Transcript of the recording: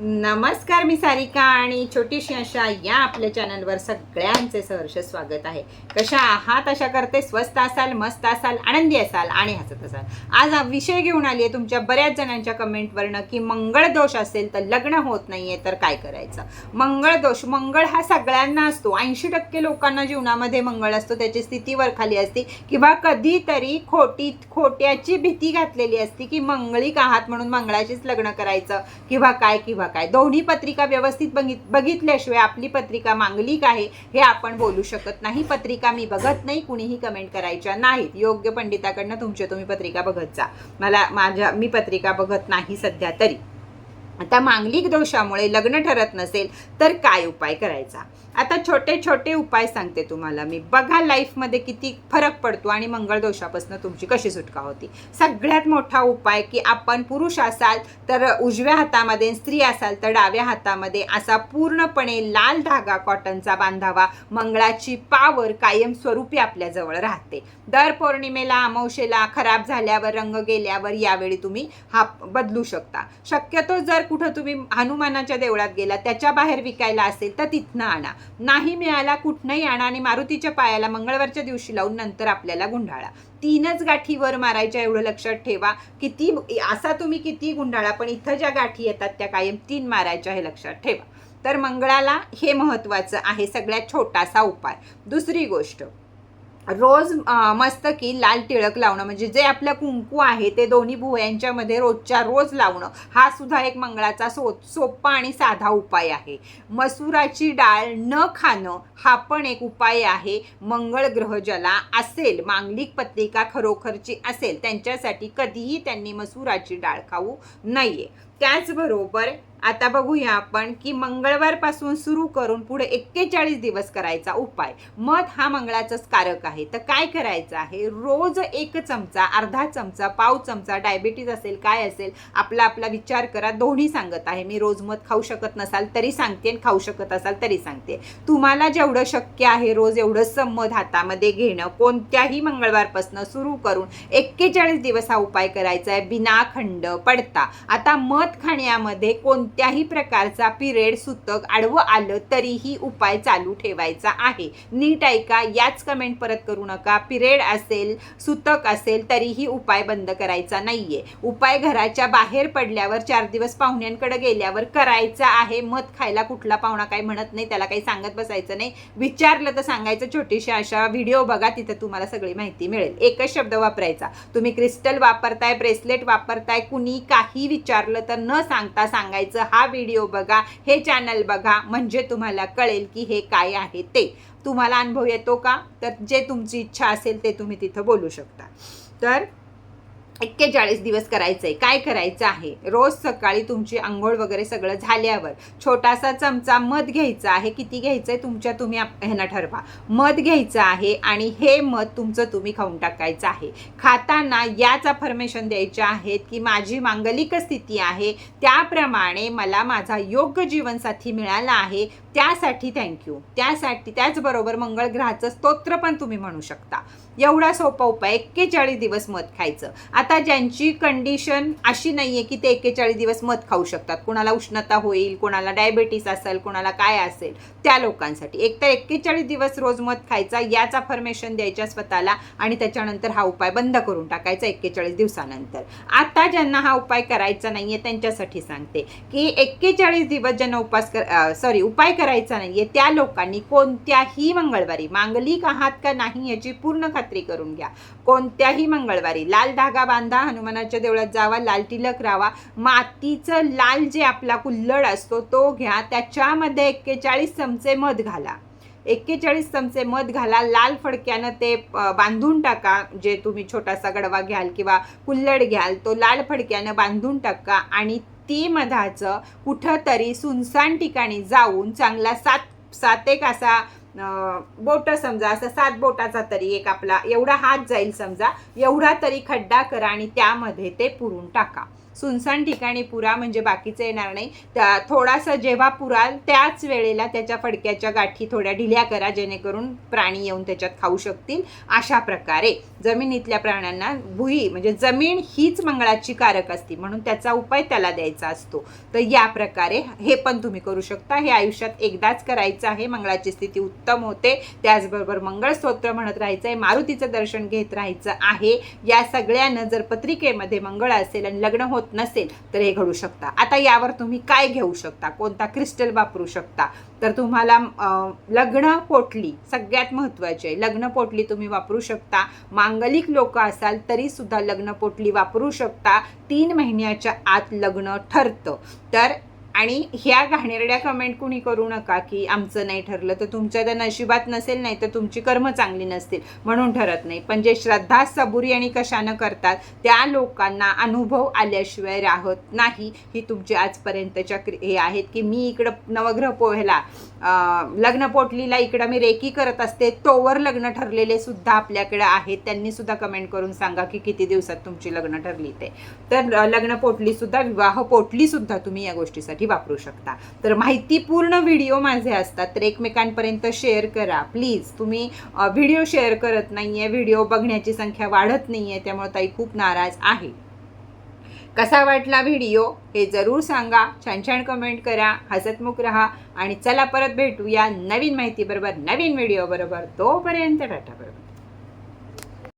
नमस्कार मी सारिका आणि छोटीशी अशा या आपल्या चॅनलवर सगळ्यांचे सहर्ष स्वागत आहे. कशा आहात? अशा करते. स्वस्त असाल मस्त असाल आनंदी असाल आणि हसत असाल. आज हा विषय घेऊन आली आहे तुमच्या बऱ्याच जणांच्या कमेंटवरनं की मंगळ दोष असेल तर लग्न होत नाहीये तर काय करायचं? मंगळ दोष मंगळ हा सगळ्यांना असतो. ऐंशी टक्के लोकांना जीवनामध्ये मंगळ असतो. त्याची स्थितीवर खाली असते किंवा कधीतरी खोटी खोट्याची भीती घातलेली असती की मंगळिक आहात म्हणून मंगळाशीच लग्न करायचं किंवा काय किंवा काय? दोन्ही पत्रिका व्यवस्थित बघित बघितल्याशिवाय आपली पत्रिका मांगलिक आहे हे आपण बोलू शकत नाही. पत्रिका मी बघत नाही कुणीही कमेंट करायच्या नाहीत. योग्य पंडिताकडनं तुमच्या तुम्ही पत्रिका बघत जा. मला माझ्या मी पत्रिका बघत नाही सध्या तरी. आता मांगलिक दोषामुळे लग्न ठरत नसेल तर काय उपाय करायचा? आता छोटे छोटे उपाय सांगते तुम्हाला मी. बघा लाईफमध्ये किती फरक पडतो आणि मंगळ दोषापासून तुमची कशी सुटका होती. सगळ्यात मोठा उपाय की आपण पुरुष असाल तर उजव्या हातामध्ये स्त्री असाल तर डाव्या हातामध्ये असा पूर्णपणे लाल धागा कॉटनचा बांधावा. मंगळाची पावर कायमस्वरूपी आपल्याजवळ राहते. दर पौर्णिमेला अमावशेला खराब झाल्यावर रंग गेल्यावर यावेळी तुम्ही हा बदलू शकता. शक्यतो जर कुठं तुम्ही हनुमानाच्या देवळात गेला त्याच्या बाहेर विकायला असेल तर तिथनं आणा. नाही मिळाला कुठनंही आणा आणि मारुतीच्या पायाला मंगळवारच्या दिवशी लावून नंतर आपल्याला गुंडाळा. तीनच गाठी वर मारायच्या एवढं लक्षात ठेवा. किती असा तुम्ही किती गुंडाळा पण इथं ज्या गाठी येतात त्या कायम तीन मारायच्या हे लक्षात ठेवा. तर मंगळाला हे महत्त्वाचं आहे सगळ्यात छोटासा उपाय. दुसरी गोष्ट रोज मस्तकी मस्त की लाल टिळक लावणं म्हणजे जे आपलं कुंकू आहे ते दोन्ही भुवयांच्यामध्ये रोजच्या रोज लावणं हा सुद्धा एक मंगळाचा सो सोपा आणि साधा उपाय आहे. मसुराची डाळ न खाणं हा पण एक उपाय आहे. मंगळ ग्रह ज्याला असेल मांगलिक पत्रिका खरोखरची असेल त्यांच्यासाठी कधीही त्यांनी मसुराची डाळ खाऊ नये. त्याचबरोबर आता बघूया आपण की मंगळवारपासून सुरू करून पुढे एक्केचाळीस दिवस करायचा उपाय. मध हा मंगळाचाच कारक आहे. तर काय करायचं आहे? रोज एक चमचा अर्धा चमचा पाव चमचा डायबिटीज असेल काय असेल आपला आपला विचार करा. दोन्ही सांगत आहे. मी रोज मध खाऊ शकत नसाल तरी सांगते आणि खाऊ शकत असाल तरी सांगते. तुम्हाला जेवढं शक्य आहे रोज एवढंच मध हातामध्ये घेणं. कोणत्याही मंगळवारपासून सुरू करून एक्केचाळीस दिवस हा उपाय करायचा आहे. बिनाखंड पडता. आता मध खाण्यामध्ये कोणत्याही प्रकारचा पिरियड सुतक आडवं आलं तरीही उपाय चालू ठेवायचा आहे. नीट ऐका याच कमेंट परत करू नका. पिरियड असेल सुतक असेल तरीही उपाय बंद करायचा नाहीये. उपाय घराच्या बाहेर पडल्यावर चार दिवस पाहुण्यांकडे गेल्यावर करायचा आहे. मध खायला कुठला पाहुणा काही म्हणत नाही त्याला काही सांगत बसायचं नाही. विचारलं तर सांगायचं छोटीशी अशा व्हिडिओ बघा तिथं तुम्हाला सगळी माहिती मिळेल. एकच शब्द वापरायचा. तुम्ही क्रिस्टल वापरताय ब्रेसलेट वापरताय कुणी काही विचारलं तर न सांगता सांगायचं हा व्हिडिओ बघा हे चॅनल बघा म्हणजे तुम्हाला कळेल की हे काय आहे ते. तुम्हाला अनुभव येतो का? तर जे तुमची इच्छा असेल ते तुम्ही तिथं बोलू शकता. तर एक्केचाळीस दिवस करायचं आहे काय करायचं आहे? रोज सकाळी तुमची आंघोळ वगैरे सगळं झाल्यावर छोटासा चमचा मध घ्यायचा आहे. किती घ्यायचं आहे तुमच्या तुम्ही ह्यांना ठरवा. मध घ्यायचं आहे आणि हे मध तुमचं तुम्ही खाऊन टाकायचं आहे. खाताना याच अफर्मेशन द्यायच्या आहेत की माझी मांगलिक स्थिती आहे. त्याप्रमाणे मला माझा योग्य जीवनसाथी मिळाला आहे. त्यासाठी थँक्यू त्यासाठी त्याचबरोबर मंगळ ग्रहाचं स्तोत्र पण तुम्ही म्हणू शकता. एवढा सोपा उपाय. एक्केचाळीस दिवस मध खायचं. आता आता ज्यांची कंडिशन अशी नाही आहे की ते एक्केचाळीस दिवस मध खाऊ शकतात. कोणाला उष्णता होईल कोणाला डायबेटीस असेल कोणाला काय असेल त्या लोकांसाठी. एक तर एक्केचाळीस दिवस रोज मध खायचा याच अफर्मेशन द्यायच्या स्वतःला आणि त्याच्यानंतर हा उपाय बंद करून टाकायचा एक्केचाळीस दिवसानंतर. आता ज्यांना हा उपाय करायचा नाही आहे त्यांच्यासाठी सांगते की एक्केचाळीस दिवस ज्यांना उपास कर सॉरी उपाय करायचा नाही आहे त्या लोकांनी कोणत्याही मंगळवारी मांगलिक आहात का नाही याची पूर्ण खात्री करून घ्या. कोणत्याही मंगळवारी. लाल धागा बांधा हनुमानाच्या देवळात जावा लाल टिलक रावा. मातीचं लाल जे आपला कुल्लड असतो तो घ्या. त्याच्यामध्ये एक्केचाळीस चमचे मध घाला. एक्केचाळीस चमचे मध घाला. लाल फडक्यानं ते बांधून टाका. जे तुम्ही छोटासा गडवा घ्याल किंवा कुल्लड घ्याल तो लाल फडक्यानं बांधून टाका आणि ती मधाचं कुठंतरी सुनसान ठिकाणी जाऊन चांगला सात सात एक असा बोट समजा असं सात बोटाचा तरी एक आपला एवढा हात जाईल समजा एवढा तरी खड्डा करा आणि त्यामध्ये ते पुरून टाका. सुनसान ठिकाणी पुरा म्हणजे बाकीचं येणार नाही. त्या थोडासा जेव्हा पुराल त्याच वेळेला त्याच्या फडक्याच्या गाठी थोड्या ढिल्या करा जेणेकरून प्राणी येऊन त्याच्यात खाऊ शकतील. अशा प्रकारे. जमिनीतल्या प्राण्यांना भुई म्हणजे जमीन हीच मंगळाची कारक असते म्हणून त्याचा उपाय त्याला द्यायचा असतो. तर या प्रकारे हे पण तुम्ही करू शकता. हे आयुष्यात एकदाच करायचं आहे मंगळाची स्थिती उत्तम होते. त्याचबरोबर मंगळ स्तोत्र म्हणत राहायचं आहे मारुतीचं दर्शन घेत राहायचं आहे. या सगळ्यानं जर पत्रिकेमध्ये मंगळ असेल आणि लग्न होत नसेल तर हे घडू शकता. आता यावर तुम्ही काय घेऊ शकता? कोणता क्रिस्टल वापरू शकता? तर तुम्हाला लग्न पोटली सगळ्यात महत्त्वाचे आहे. लग्न पोटली तुम्ही वापरू शकता. मांगलिक लोक असाल तरी सुद्धा लग्न पोटली वापरू शकता. तीन महिन्याच्या आत लग्न ठरतं. तर आणि ह्या घाणेरड्या कमेंट कुणी करू नका की आमचं नाही ठरलं तर तुमच्या त्या नशिबात नसेल नाही तर तुमची कर्म चांगली नसतील म्हणून ठरत नाही. पण जे श्रद्धा सबुरी आणि कशानं करतात त्या लोकांना अनुभव आल्याशिवाय राहत नाही. ही तुमची आजपर्यंतच्या क्रि हे आहेत की मी इकडं नवग्रह पोह्याला लग्न पोटलीला इकडं मी रेकी करत असते तोवर लग्न ठरलेले सुद्धा आपल्याकडे आहेत. त्यांनी सुद्धा कमेंट करून सांगा की किती दिवसात तुमची लग्न ठरली ते. तर लग्न पोटली सुद्धा विवाह पोटली सुद्धा तुम्ही या गोष्टीसाठी वापरू शकता. तर माहितीपूर्ण व्हिडिओ माझे असतात तर एकमेकांपर्यंत शेअर करा. प्लीज तुम्ही व्हिडिओ शेअर करत नाहीये व्हिडिओ बघण्याची संख्या वाढत नाहीये त्यामुळे ताई खूप नाराज आहे. कसा वाटला व्हिडिओ? हे जरूर सांगा. छान छान कमेंट करा. हसतमुख राहा. आणि चला परत भेटूया नवीन माहिती बरोबर नवीन व्हिडिओ बरोबर. तोपर्यंत टाटा बरोबर.